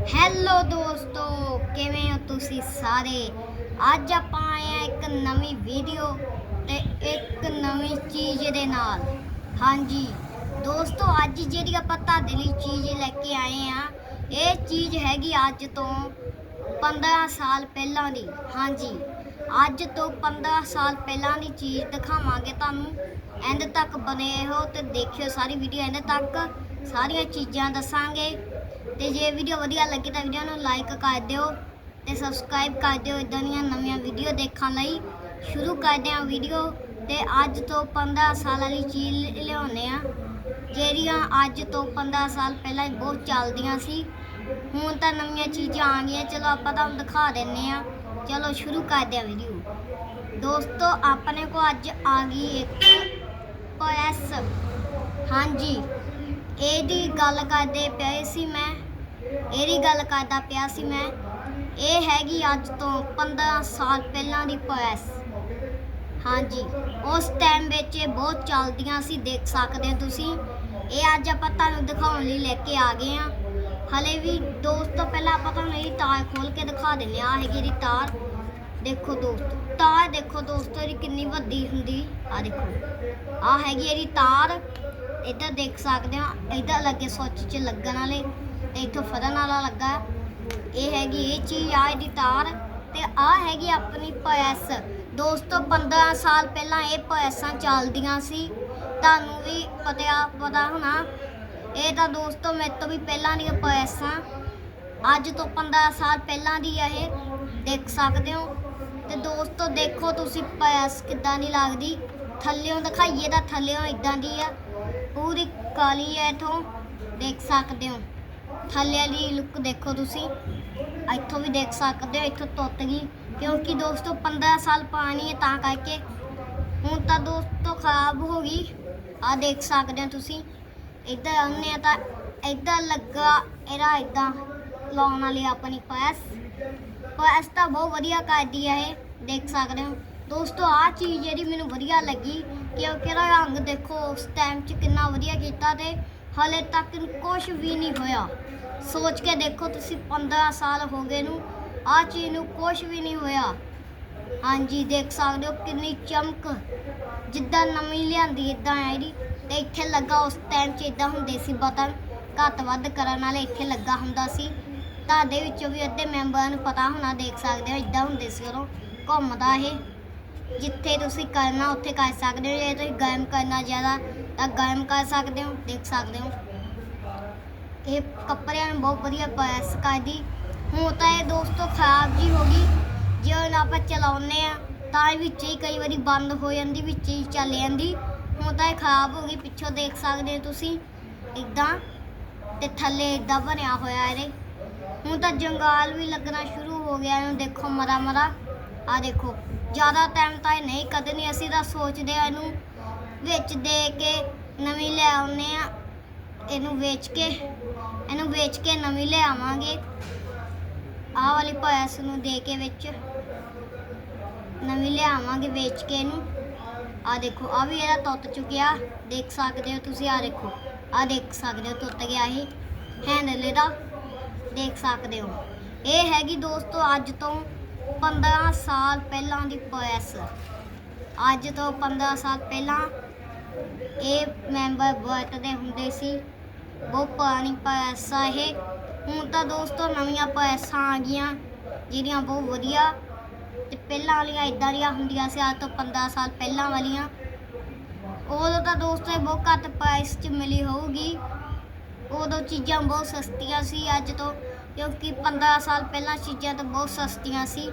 Hello ਦੋਸਤੋ, ਕਿਵੇਂ ਹੋ ਤੁਸੀਂ ਸਾਰੇ? ਅੱਜ ਆਪਾਂ ਆਏ ਆ ਇੱਕ ਨਵੀਂ ਵੀਡੀਓ ਤੇ ਇੱਕ ਨਵੀਂ ਚੀਜ਼ ਦੇ ਨਾਲ। ਹਾਂਜੀ, ਦੋਸਤੋ, ਅੱਜ ਜਿਹੜੀ ਆਪਾਂ ਤੁਹਾਡੇ ਲਈ ਚੀਜ਼ ਲੈ ਕੇ ਆਏ ਆ ਇਹ ਚੀਜ਼ ਹੈਗੀ ਅੱਜ ਤੋਂ 15 ਸਾਲ ਪਹਿਲਾਂ ਦੀ। ਹਾਂਜੀ, ਅੱਜ ਤੋਂ 15 ਸਾਲ ਪਹਿਲਾਂ ਦੀ ਚੀਜ਼ ਦਿਖਾਵਾਂਗੇ ਤੁਹਾਨੂੰ। ਐਂਡ ਤੱਕ ਬਨੇ ਹੋ ਤੇ ਦੇਖਿਓ ਸਾਰੀ ਵੀਡੀਓ ਐਂਡ ਤੱਕ। ਸਾਰੀਆਂ ਚੀਜ਼ਾਂ ਦੱਸਾਂਗੇ। ਤੇ ਜੇ ਵੀਡੀਓ ਵਧੀਆ ਲੱਗੀ ਤਾਂ ਵੀਡੀਓ ਨੂੰ ਲਾਈਕ ਕਰ ਦਿਓ ਤੇ ਸਬਸਕ੍ਰਾਈਬ ਕਰ ਦਿਓ ਇਦਾਂ ਦੀਆਂ ਨਵੀਆਂ ਵੀਡੀਓ ਦੇਖਣ ਲਈ। ਸ਼ੁਰੂ ਕਰਦੇ ਹਾਂ ਵੀਡੀਓ ਤੇ ਅੱਜ ਤੋਂ 15 ਸਾਲ ਵਾਲੀ ਚੀਜ਼ ਲਿਆਉਨੇ ਆ ਜਿਹੜੀਆਂ ਅੱਜ ਤੋਂ 15 ਸਾਲ ਪਹਿਲਾਂ ਹੀ ਬਹੁਤ ਚੱਲਦੀਆਂ ਸੀ। ਹੁਣ ਤਾਂ ਨਵੀਆਂ ਚੀਜ਼ਾਂ ਆ ਗਈਆਂ, ਚਲੋ ਆਪਾਂ ਤੁਹਾਨੂੰ ਦਿਖਾ ਦਿੰਨੇ ਆ ਚਲੋ ਸ਼ੁਰੂ ਕਰਦੇ ਹਾਂ ਵੀਡੀਓ ਦੋਸਤੋ, ਆਪਣੇ ਕੋ ਅੱਜ ਆ ਗਈ ਇੱਕ ਪ੍ਰੈਸ ਹਾਂਜੀ। ਇਹਦੀ ਗੱਲ ਕਰਦੇ ਪਏ ਸੀ ਮੈਂ। ਇਹਦੀ ਗੱਲ ਕਰਦਾ ਪਿਆ ਸੀ ਮੈਂ। ਇਹ ਹੈਗੀ ਅੱਜ ਤੋਂ 15 ਸਾਲ ਪਹਿਲਾਂ ਦੀ ਪ੍ਰੈਸ ਹਾਂਜੀ, ਉਸ ਟਾਈਮ ਵਿੱਚ ਇਹ ਬਹੁਤ ਚੱਲਦੀਆਂ ਸੀ, ਦੇਖ ਸਕਦੇ ਹੋ ਤੁਸੀਂ। ਇਹ ਅੱਜ ਆਪਾਂ ਤੁਹਾਨੂੰ ਦਿਖਾਉਣ ਲਈ ਲੈ ਕੇ ਆ ਗਏ ਆ ਹਲੇ ਵੀ ਦੋਸਤੋ ਪਹਿਲਾਂ ਆਪਾਂ ਤੁਹਾਨੂੰ ਇਹ ਤਾਰ ਖੋਲ ਕੇ ਦਿਖਾ ਦਿੰਦੇ ਆ ਹੈਗੀ ਇਹਦੀ ਤਾਰ। ਦੇਖੋ ਦੋਸਤੋ, ਤਾਰ ਦੇਖੋ ਦੋਸਤੋ, ਇਹਦੀ ਕਿੰਨੀ ਵੱਡੀ ਹੁੰਦੀ। ਆ ਦੇਖੋ। ਆ ਹੈਗੀ ਇਹਦੀ ਤਾਰ। ਇੱਧਰ ਦੇਖ ਸਕਦੇ ਹੋ, ਇੱਧਰ ਲੱਗੇ ਸੁੱਚ 'ਚ ਲੱਗਣ ਵਾਲੇ, ਤੇ ਇੱਥੋਂ ਫੜਨ ਵਾਲਾ ਲੱਗਾ। ਇਹ ਹੈਗੀ ਇਹ ਚੀਜ਼ ਆ ਇਹਦੀ ਤਾਰ, ਤੇ ਆ ਹੈਗੀ ਆਪਣੀ ਪੈਸ ਦੋਸਤੋ 15 ਸਾਲ ਪਹਿਲਾਂ ਇਹ ਪੈਸਾਂ ਚੱਲਦੀਆਂ ਸੀ। ਤੁਹਾਨੂੰ ਵੀ ਪਤਾ ਪਤਾ ਹੋਣਾ। ਇਹ ਤਾਂ ਦੋਸਤੋ, ਮੇਰੇ ਤੋਂ ਵੀ ਪਹਿਲਾਂ ਦੀਆਂ ਪੈਸਾਂ ਅੱਜ ਤੋਂ 15 ਸਾਲ ਪਹਿਲਾਂ ਦੀ ਆ ਇਹ। ਦੇਖ ਸਕਦੇ ਹੋ। ਤੇ ਦੋਸਤੋ, ਦੇਖੋ ਤੁਸੀਂ ਪੈਸ ਕਿੱਦਾਂ ਦੀ ਲੱਗਦੀ। ਥੱਲਿਓਂ ਦਿਖਾਈਏ ਤਾਂ ਥੱਲਿਓਂ ਇਦਾਂ ਦੀ ਆ। ਪੂਰੀ ਕਾਲੀ ਹੈ ਇਥੋਂ ਦੇਖ ਸਕਦੇ ਹੋ। ਥੱਲੇ ਵਾਲੀ ਲੁੱਕ ਦੇਖੋ ਤੁਸੀਂ। ਇੱਥੋਂ ਵੀ ਦੇਖ ਸਕਦੇ ਹੋ, ਇੱਥੋਂ ਟੁੱਟ ਗਈ। ਕਿਉਂਕਿ ਦੋਸਤੋ 15 ਸਾਲ ਪਾਣੀ ਹੈ ਤਾਂ ਕਰਕੇ ਹੁਣ ਤਾਂ ਦੋਸਤੋ ਖਰਾਬ ਹੋ ਗਈ। ਆ ਦੇਖ ਸਕਦੇ ਹੋ ਤੁਸੀਂ। ਇੱਧਰ ਆਉਂਦੇ ਆ ਤਾਂ ਇੱਧਰ ਲੱਗਾ, ਇਹਦਾ ਇਦਾਂ ਲਾਉਣ ਵਾਲੀ ਆਪਣੀ ਪੈਸ ਪੈਸ ਤਾਂ ਬਹੁਤ ਵਧੀਆ ਕਰਦੀ ਹੈ ਇਹ, ਦੇਖ ਸਕਦੇ ਹੋ। ਦੋਸਤੋ ਆ ਚੀਜ਼ ਜਿਹੜੀ ਮੈਨੂੰ ਵਧੀਆ ਲੱਗੀ ਕਿਉਂਕਿ ਇਹਦਾ ਰੰਗ ਦੇਖੋ, ਉਸ ਟਾਈਮ 'ਚ ਕਿੰਨਾ ਵਧੀਆ ਕੀਤਾ ਤੇ ਹਲੇ ਤੱਕ ਕੁਝ ਵੀ ਨਹੀਂ ਹੋਇਆ। ਸੋਚ ਕੇ ਦੇਖੋ ਤੁਸੀਂ 15 ਸਾਲ ਹੋ ਗਏ ਨੂੰ ਆ ਚੀਜ਼ ਨੂੰ ਕੁਝ ਵੀ ਨਹੀਂ ਹੋਇਆ। ਹਾਂਜੀ, ਦੇਖ ਸਕਦੇ ਹੋ ਕਿੰਨੀ ਚਮਕ, ਜਿੱਦਾਂ ਨਵੀਂ ਲਿਆਂਦੀ ਇਦਾਂ ਆ ਇਹਦੀ ਤੇ ਇੱਥੇ ਲੱਗਾ ਉਸ ਟਾਈਮ 'ਚ ਇਦਾਂ ਹੁੰਦੇ ਸੀ ਬਟਨ, ਘੱਟ ਵੱਧ ਕਰਨ ਵਾਲੇ ਇੱਥੇ ਲੱਗਾ ਹੁੰਦਾ ਸੀ। ਤੁਹਾਡੇ ਵਿੱਚੋਂ ਵੀ ਅੱਧੇ ਮੈਂਬਰਾਂ ਨੂੰ ਪਤਾ ਹੋਣਾ, ਦੇਖ ਸਕਦੇ ਹੋ ਇਦਾਂ ਹੁੰਦੇ ਸੀ ਉਦੋਂ। ਘੁੰਮਦਾ ਇਹ। ਜਿੱਥੇ ਤੁਸੀਂ ਕਰਨਾ, ਉੱਥੇ ਕਰ ਸਕਦੇ ਹੋ। ਜੇ ਤੁਸੀਂ ਗਰਮ ਕਰਨਾ ਜ਼ਿਆਦਾ, ਤਾਂ ਗਰਮ ਕਰ ਸਕਦੇ ਹੋ ਦੇਖ ਸਕਦੇ ਹੋ। ਇਹ ਕੱਪੜਿਆਂ ਨੂੰ ਬਹੁਤ ਵਧੀਆ ਪ੍ਰੈਸ ਕਰਦੀ। ਹੁਣ ਤਾਂ ਇਹ ਦੋਸਤੋ ਖਰਾਬ ਜੀ ਹੋ ਗਈ। ਜੇ ਹੁਣ ਆਪਾਂ ਚਲਾਉਂਦੇ ਆ ਤਾਂ ਇਹ ਵਿੱਚ ਹੀ ਕਈ ਵਾਰੀ ਬੰਦ ਹੋ ਜਾਂਦੀ, ਵਿੱਚ ਹੀ ਚੱਲ ਜਾਂਦੀ। ਹੁਣ ਤਾਂ ਇਹ ਖਰਾਬ ਹੋ ਗਈ, ਪਿੱਛੋਂ ਦੇਖ ਸਕਦੇ ਹੋ ਤੁਸੀਂ। ਇਦਾਂ ਤੇ ਥੱਲੇ ਇਦਾਂ ਭਰਿਆ ਹੋਇਆ ਇਹਦੇ। ਹੁਣ ਤਾਂ ਜੰਗਾਲ ਵੀ ਲੱਗਣਾ ਸ਼ੁਰੂ ਹੋ ਗਿਆ, ਇਹਨੂੰ ਦੇਖੋ ਮਰਾ ਮਰਾ ਆ ਦੇਖੋ, ਜ਼ਿਆਦਾ ਟਾਈਮ ਤਾਂ ਇਹ ਨਹੀਂ ਕਦੇ ਨਹੀਂ ਅਸੀਂ ਤਾਂ ਸੋਚਦੇ ਆ ਇਹਨੂੰ ਵਿੱਚ ਦੇ ਕੇ ਨਵੀਂ ਲੈ ਆਉਨੇ ਆ। ਇਹਨੂੰ ਵੇਚ ਕੇ, ਇਹਨੂੰ ਵੇਚ ਕੇ ਨਵੀਂ ਲੈ ਆਵਾਂਗੇ। ਆਹ ਵਾਲੀ ਪ੍ਰੈਸ ਨੂੰ ਦੇ ਕੇ ਵਿੱਚ ਨਵੀਂ ਲੈ ਆਵਾਂਗੇ, ਵੇਚ ਕੇ ਇਹਨੂੰ। ਆ ਦੇਖੋ ਆ ਵੀ ਇਹਦਾ ਟੁੱਟ ਚੁੱਕਿਆ। ਦੇਖ ਸਕਦੇ ਹੋ ਤੁਸੀਂ ਆ ਦੇਖੋ ਆ ਦੇਖ ਸਕਦੇ ਹੋ, ਤੁੱਤ ਗਿਆ ਇਹ ਹੈਂਡਲ ਇਹਦਾ। ਦੇਖ ਸਕਦੇ ਹੋ। ਇਹ ਹੈਗੀ ਦੋਸਤੋ, ਅੱਜ ਤੋਂ 15 ਸਾਲ ਪਹਿਲਾਂ ਦੀ ਪ੍ਰੈਸ ਅੱਜ ਤੋਂ 15 ਸਾਲ ਪਹਿਲਾਂ ਇਹ ਮੈਂਬਰ ਵਰਤਦੇ ਹੁੰਦੇ ਸੀ। ਬਹੁਤ ਪੁਰਾਣੀ ਪੈਸਾ ਇਹ। ਹੁਣ ਤਾਂ ਦੋਸਤੋ ਨਵੀਆਂ ਪ੍ਰੈਸਾਂ ਆ ਗਈਆਂ, ਜਿਹੜੀਆਂ ਬਹੁਤ ਵਧੀਆ। ਤੇ ਪਹਿਲਾਂ ਵਾਲੀਆਂ ਇਦਾਂ ਦੀਆਂ ਹੁੰਦੀਆਂ ਸੀ, ਅੱਜ ਤੋਂ 15 ਸਾਲ ਪਹਿਲਾਂ ਵਾਲੀਆਂ। ਉਦੋਂ ਤਾਂ ਦੋਸਤੋ ਇਹ ਬਹੁਤ ਘੱਟ ਪ੍ਰਾਈਸ 'ਚ ਮਿਲੀ ਹੋਊਗੀ। ਉਦੋਂ ਚੀਜ਼ਾਂ ਬਹੁਤ ਸਸਤੀਆਂ ਸੀ, ਅੱਜ ਤੋਂ ਕਿਉਂਕਿ 15 ਸਾਲ ਪਹਿਲਾਂ ਚੀਜ਼ਾਂ ਤਾਂ ਬਹੁਤ ਸਸਤੀਆਂ ਸੀ।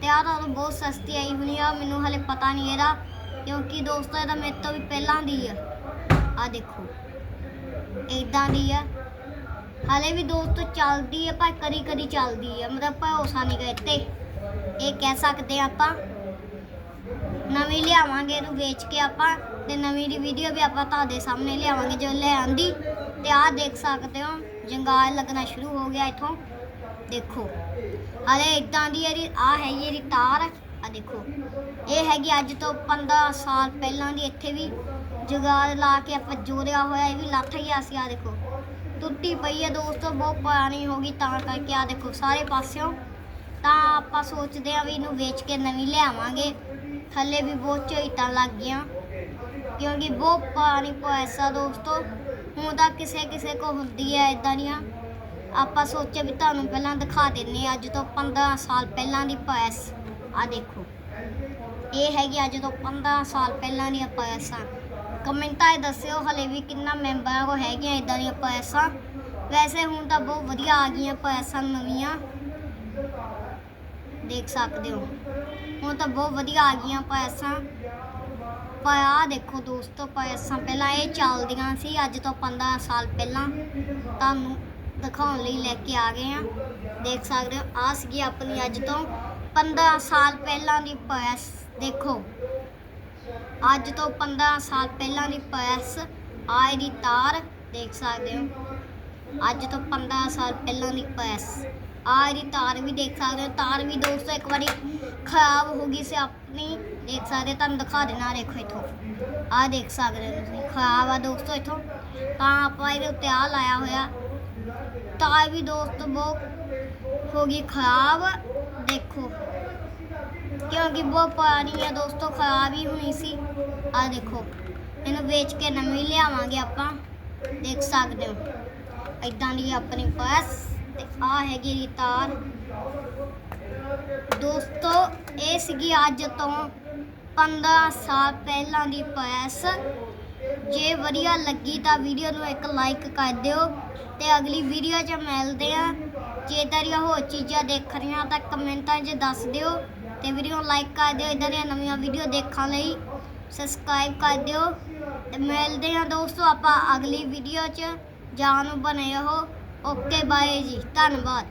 ਤੇ ਆਹ ਤਾਂ ਉਦੋਂ ਬਹੁਤ ਸਸਤੀ ਆਈ ਹੋਣੀ ਆ, ਮੈਨੂੰ ਹਲੇ ਪਤਾ ਨਹੀਂ ਇਹਦਾ, ਕਿਉਂਕਿ ਦੋਸਤੋ ਇਹਦਾ ਮੇਰੇ ਤੋਂ ਵੀ ਪਹਿਲਾਂ ਦੀ ਆ। ਆ ਦੇਖੋ ਇਦਾਂ ਦੀ ਆ। ਹਲੇ ਵੀ ਦੋਸਤੋ ਚੱਲਦੀ ਆ, ਪਰ ਕਦੀ ਕਦੀ ਚੱਲਦੀ ਆ। ਮਤਲਬ ਭਰੋਸਾ ਨਹੀਂ ਗਾ ਤੇ ਇਹ ਕਹਿ ਸਕਦੇ ਆ ਆਪਾਂ। ਨਵੀਂ ਲਿਆਵਾਂਗੇ, ਇਹਨੂੰ ਵੇਚ ਕੇ ਆਪਾਂ, ਤੇ ਨਵੀਂ ਦੀ ਵੀਡੀਓ ਵੀ ਆਪਾਂ ਤੁਹਾਡੇ ਸਾਹਮਣੇ ਲਿਆਵਾਂਗੇ, ਜੋ ਲੈ ਆਂਦੀ। ਤੇ ਆਹ ਦੇਖ ਸਕਦੇ ਹੋ, ਜੰਗਾਲ ਲੱਗਣਾ ਸ਼ੁਰੂ ਹੋ ਗਿਆ ਇਥੋਂ। ਦੇਖੋ। ਹਲੇ ਇਦਾਂ ਦੀ ਇਹਦੀ ਆ ਹੈ ਇਹਦੀ ਤਾਰ ਆ ਦੇਖੋ। ਇਹ ਹੈਗੀ ਅੱਜ ਤੋਂ 15 ਸਾਲ ਪਹਿਲਾਂ ਦੀ, ਇੱਥੇ ਵੀ ਜੁਗਾੜ ਲਾ ਕੇ ਆਪਾਂ ਜੋੜਿਆ ਹੋਇਆ, ਇਹ ਵੀ ਲੱਥ ਗਿਆ ਸੀ ਆ ਦੇਖੋ। ਟੁੱਟੀ ਪਈ ਹੈ ਦੋਸਤੋ, ਬਹੁਤ ਪੁਰਾਣੀ ਹੋ ਗਈ, ਤਾਂ ਕਰਕੇ ਆ ਦੇਖੋ, ਸਾਰੇ ਪਾਸਿਓਂ। ਤਾਂ ਆਪਾਂ ਸੋਚਦੇ ਆ ਵੀ ਇਹਨੂੰ ਵੇਚ ਕੇ ਨਵੀਂ ਲਿਆਵਾਂਗੇ। ਥੱਲੇ ਵੀ ਬਹੁਤ ਝਈਟਾਂ ਲੱਗ ਗਈਆਂ, ਕਿਉਂਕਿ ਬਹੁਤ ਪੁਰਾਣੀ ਪੈਸਾ ਦੋਸਤੋ। ਹੁਣ ਤਾਂ ਕਿਸੇ ਕਿਸੇ ਕੋ ਹੁੰਦੀ ਹੈ ਇਦਾਂ ਦੀਆਂ। ਆਪਾਂ ਸੋਚਿਆ ਵੀ ਤੁਹਾਨੂੰ ਪਹਿਲਾਂ ਦਿਖਾ ਦਿੰਨੇ ਅੱਜ ਤੋਂ 15 ਸਾਲ ਪਹਿਲਾਂ ਦੀ ਪੈਸ ਆ ਦੇਖੋ। ਇਹ ਹੈਗੀ ਅੱਜ ਤੋਂ 15 ਸਾਲ ਪਹਿਲਾਂ ਦੀਆਂ ਪੈਸਾਂ ਕਮੈਂਟਾਂ 'ਚ ਦੱਸਿਓ ਹਲੇ ਵੀ ਕਿੰਨਾ ਮੈਂਬਰਾਂ ਕੋ ਹੈਗੀਆਂ ਇਦਾਂ ਦੀਆਂ ਪੈਸਾਂ ਵੈਸੇ ਹੁਣ ਤਾਂ ਬਹੁਤ ਵਧੀਆ ਆ ਗਈਆਂ ਪੈਸਾਂ ਨਵੀਆਂ। ਦੇਖ ਸਕਦੇ ਹੋ। ਹੁਣ ਤਾਂ ਬਹੁਤ ਵਧੀਆ ਆ ਗਈਆਂ ਪੈਸਾਂ ਪਰ ਆਹ ਦੇਖੋ ਦੋਸਤੋ ਪੈਸਾਂ ਪਹਿਲਾਂ ਇਹ ਚੱਲਦੀਆਂ ਸੀ ਅੱਜ ਤੋਂ 15 ਸਾਲ ਪਹਿਲਾਂ। ਤੁਹਾਨੂੰ ਦਿਖਾਉਣ ਲਈ ਲੈ ਕੇ ਆ ਗਏ ਆ ਦੇਖ ਸਕਦੇ ਹੋ, ਆਹ ਸੀਗੀ ਆਪਣੀ ਅੱਜ ਤੋਂ 15 ਸਾਲ ਪਹਿਲਾਂ ਦੀ ਪੈਸ, ਦੇਖੋ। ਅੱਜ ਤੋਂ 15 ਸਾਲ ਪਹਿਲਾਂ ਦੀ ਪੈਸ ਆ ਇਹਦੀ ਤਾਰ, ਦੇਖ ਸਕਦੇ ਹੋ। ਅੱਜ ਤੋਂ 15 ਸਾਲ ਪਹਿਲਾਂ ਦੀ ਪੈਸ ਆ ਇਹਦੀ ਤਾਰ ਵੀ ਦੇਖ ਸਕਦੇ ਹੋ। ਤਾਰ ਵੀ ਦੋਸਤੋ, ਇੱਕ ਵਾਰੀ ਖਰਾਬ ਹੋ ਗਈ ਸੀ ਆਪਣੀ, ਦੇਖ ਸਕਦੇ ਤੁਹਾਨੂੰ ਦਿਖਾ ਦੇਣਾ ਦੇਖੋ ਇਥੋਂ। ਆ ਦੇਖ ਸਕਦੇ ਹੋ ਤੁਸੀਂ, ਖਰਾਬ ਆ ਦੋਸਤੋ ਇਥੋਂ। ਤਾਂ ਆਪਾਂ ਇਹਦੇ ਉੱਤੇ ਆ ਲਾਇਆ ਹੋਇਆ। ਤਾਰ ਵੀ ਦੋਸਤੋ ਬਹੁਤ ਹੋ ਗਈ ਖਰਾਬ, ਦੇਖੋ। ਕਿਉਂਕਿ ਬਹੁਤ ਪੁਰਾਣੀ ਹੈ ਦੋਸਤੋ, ਖਰਾਬ ਹੀ ਹੋਣੀ ਸੀ। ਆ ਦੇਖੋ, ਇਹਨੂੰ ਵੇਚ ਕੇ ਨਵੀਂ ਲਿਆਵਾਂਗੇ ਆਪਾਂ, ਦੇਖ ਸਕਦੇ ਹੋ। ਇਦਾਂ ਦੀ ਆਪਣੀ ਪਰਸ ਤੇ ਆ ਹੈਗੀ ਦੀ ਤਾਰ ਦੋਸਤੋ, ਇਹ ਸੀਗੀ ਅੱਜ ਤੋਂ 15 ਸਾਲ ਪਹਿਲਾਂ ਦੀ ਪਰਸ ਜੇ ਵਧੀਆ ਲੱਗੀ ਤਾਂ ਵੀਡੀਓ ਨੂੰ ਇੱਕ ਲਾਈਕ ਕਰ ਦਿਓ ਤੇ ਅਗਲੀ ਵੀਡੀਓ 'ਚ ਮਿਲਦੇ ਆ ਜੇ ਇਦਾਂ ਦੀਆਂ ਹੋਰ ਚੀਜ਼ਾਂ ਦੇਖਣੀਆਂ ਤਾਂ ਕਮੈਂਟਾਂ 'ਚ ਦੱਸ ਦਿਓ ਤੇ ਵੀਡੀਓ ਨੂੰ ਲਾਈਕ ਕਰ ਦਿਓ ਇਦਾਂ ਦੀਆਂ ਨਵੀਆਂ ਵੀਡੀਓ ਦੇਖਣ ਲਈ। ਸਬਸਕ੍ਰਾਈਬ ਕਰ ਦਿਓ ਤੇ ਮਿਲਦੇ ਆ ਦੋਸਤੋ ਆਪਾਂ ਅਗਲੀ ਵੀਡੀਓ 'ਚ। ਜਾਨ ਨੂੰ ਬਣੇ ਰਹੋ। ਓਕੇ ਬਾਏ ਜੀ। ਧੰਨਵਾਦ।